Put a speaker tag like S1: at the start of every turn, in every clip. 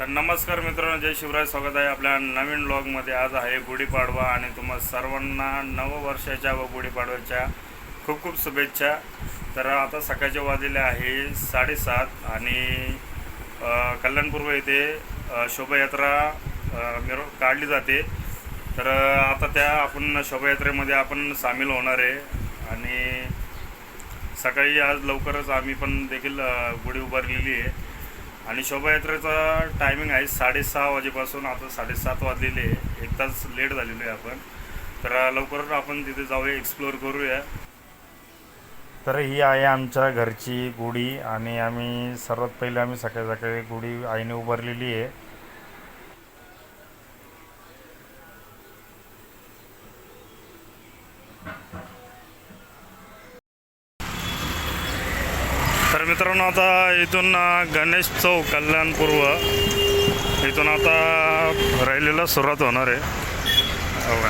S1: तर नमस्कार मित्रांनो जय शिवराय स्वागत आहे आपल्या नवीन ब्लॉगमध्ये आज आहे गुढीपाडवा आणि तुम्हा सर्वांना नववर्षाच्या व गुढीपाडव्याच्या खूप खूप शुभेच्छा. तर आता सकाळचे वाजलेले आहे साडेसात आणि कल्याणपूर्व येथे शोभायात्रा मिरव काढली जाते. तर आता त्या आपण शोभायात्रेमध्ये आपण सामील होणार आहे आणि सकाळी आज लवकरच आम्ही पण देखील गुढी उभारलेली आहे. आणि शोभायात्रेचा टायमिंग आहे साडेसहा वाजेपासून आता साडेसात वाजलेले आहे. एक तास लेट झालेलो आहे आपण. तर लवकरच आपण तिथे जाऊया एक्सप्लोअर करूया. तर ही आहे आमच्या घरची गुढी आणि आम्ही सर्वात पहिले आम्ही सकाळी सकाळी गुढी आईने उभारलेली आहे. मित्रांनो आता इथून गणेश चौक कल्याणपूर्व इथून आता रॅलीला सुरुवात होणार आहे. हो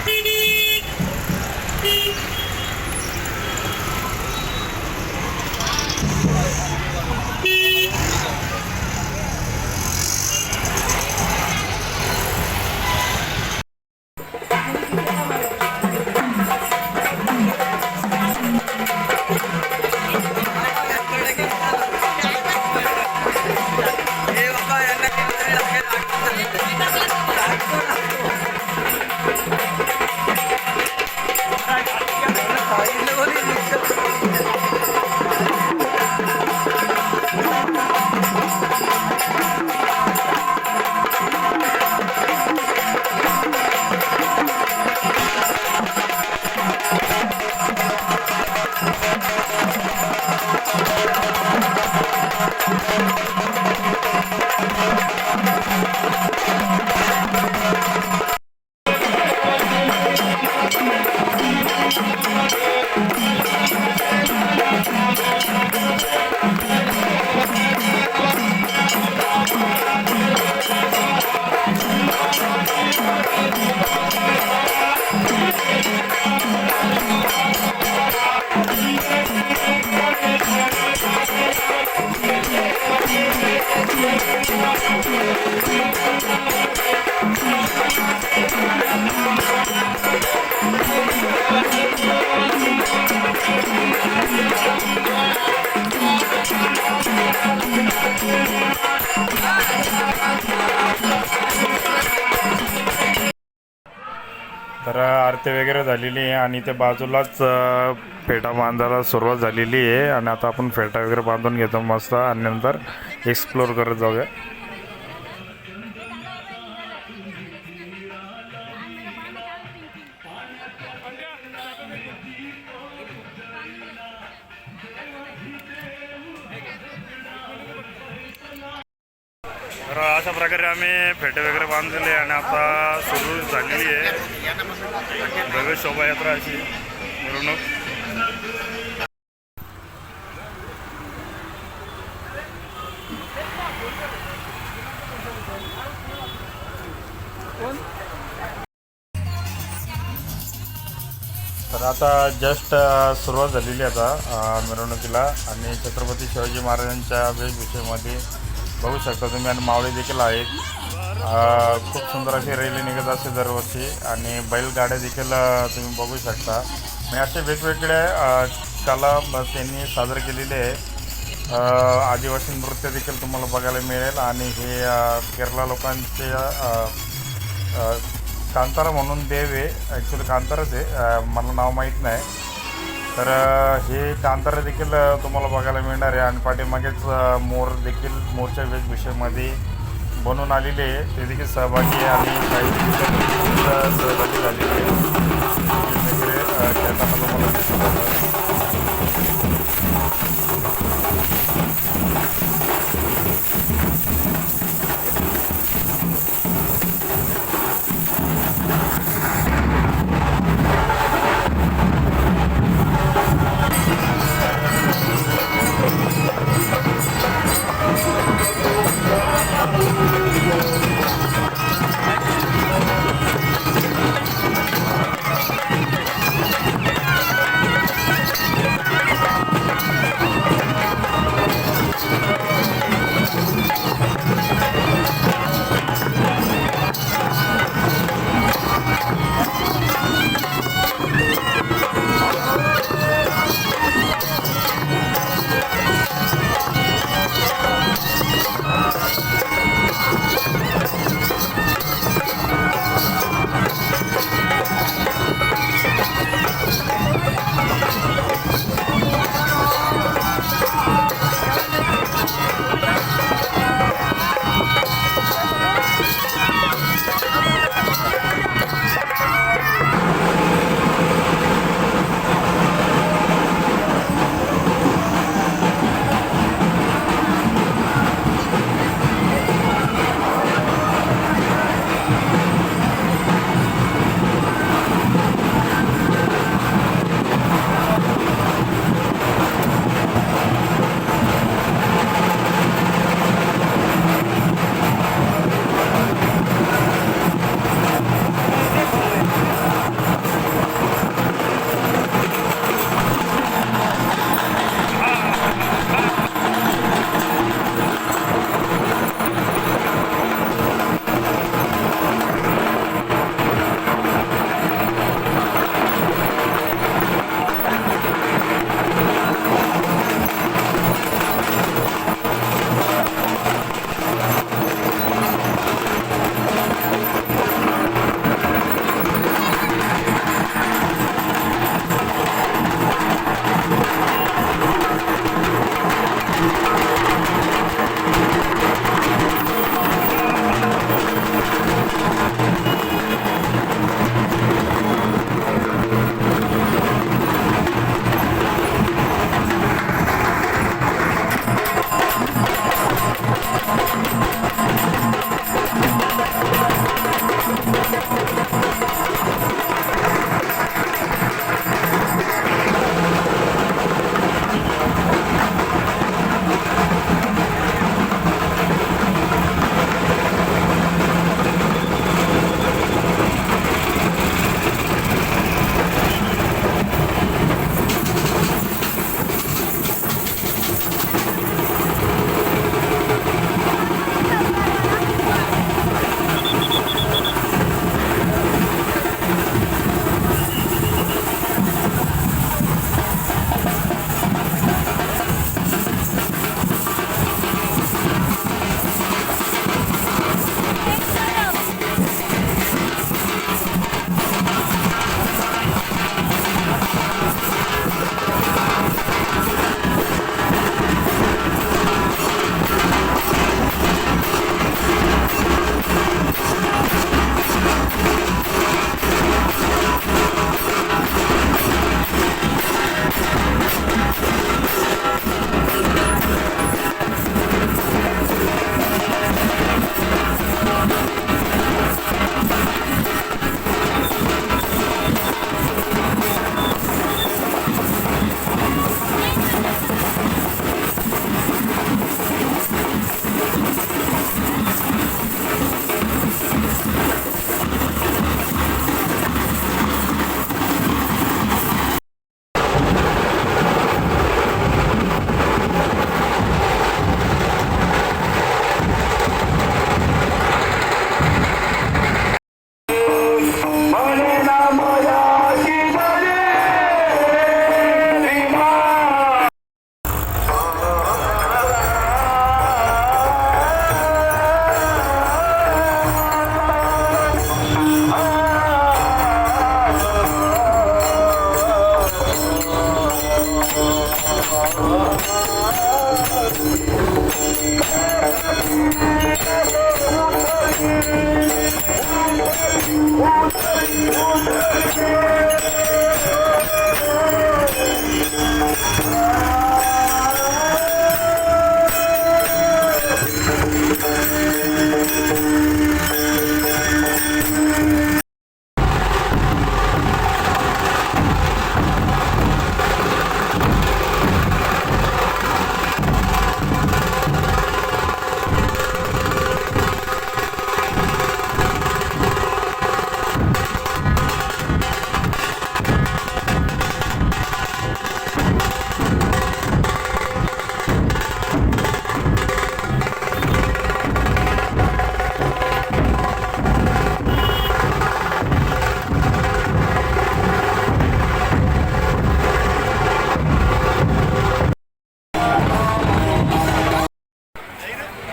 S1: आरती वगैरे झालेली आहे आणि ते बाजूलाच फेटा बांधायला सुरुवात झालेली आहे. आणि आता आपण फेटा वगैरे बांधून घेतो मस्त. आणि नंतर एक्सप्लोर करत जाऊया. तर अशा प्रकारे आम्ही फेटे वगैरे बांधलेले आणि आता सुरू झालेली आहे. भव्य शोभायात्रा अशी. मिरवणूक. तर आता जस्ट सुरुवात झालेली आहे आता मिरवणुकीला. आणि छत्रपती शिवाजी महाराजांच्या वेशभूषेमध्ये बघू शकता तुम्ही. आणि मावळे देखील आहेत खूप सुंदर अशी रॅली निघत असते दरवर्षी. आणि बैलगाड्या देखील तुम्ही बघू शकता. मी असे वेगवेगळ्या कला त्यांनी सादर केलेले आहे. आदिवासी नृत्य देखील तुम्हाला बघायला मिळेल. आणि हे केरला लोकांचे कांतारा म्हणून देव आहे. ॲक्च्युली कांताराच आहे. मला नाव माहीत नाही. तर हे कांतारा देखील तुम्हाला बघायला मिळणार आहे. आणि पाठीमागेच मोर देखील मोरच्या वेशभूषेमध्ये बनून आलेले ते देखील सहभागी आहे आणि काही सहभागी झालेले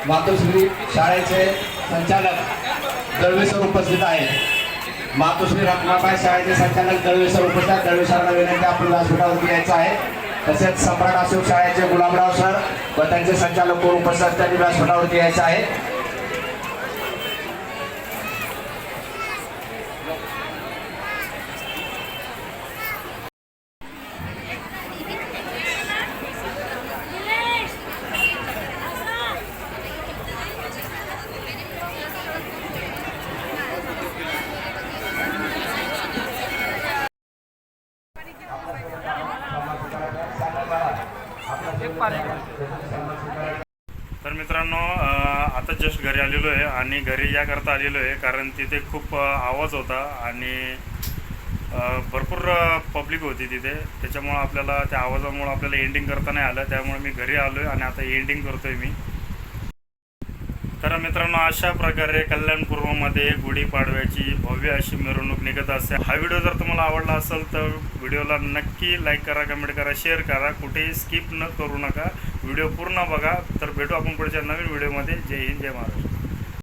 S2: मातोश्री शाळेचे संचालक दळवे सर उपस्थित आहेत. मातोश्री रत्नाबाई शाळेचे संचालक दळवे सर उपस्थित आहेत. दळवे सरांना विनंती आपण व्यासपीठावरती यायचं आहे. तसेच सम्राट अशोक शाळेचे गुलाबराव सर व त्यांचे संचालक कोण उपस्थित त्यांनी व्यासपीठावरती यायचं आहे
S1: तर मित्रांनो अं, आता जस्ट घरी आलेलो आहे आणि घरी याकरता आलेलो आहे कारण तिथे खूप आवाज होता आणि भरपूर पब्लिक होती तिथे. त्याच्यामुळं आपल्याला त्या आवाजामुळं आपल्याला एंडिंग करता नाही आलं. त्यामुळे मी घरी आलो आहे आणि आता एंडिंग करतो आहे मी. तर मित्रांनो अशा प्रकारे कल्याणपूर्वमध्ये गुढीपाडव्याची भव्य अशी मिरवणूक निघत असते. हा व्हिडिओ जर तुम्हाला आवडला असेल तर व्हिडिओला नक्की लाईक करा कमेंट करा शेअर करा. कुठेही स्किप न करू नका. व्हिडिओ पूर्ण बघा तर भेटू आपण पुढच्या नवीन व्हिडिओमध्ये. जय हिंद जय महाराष्ट्र.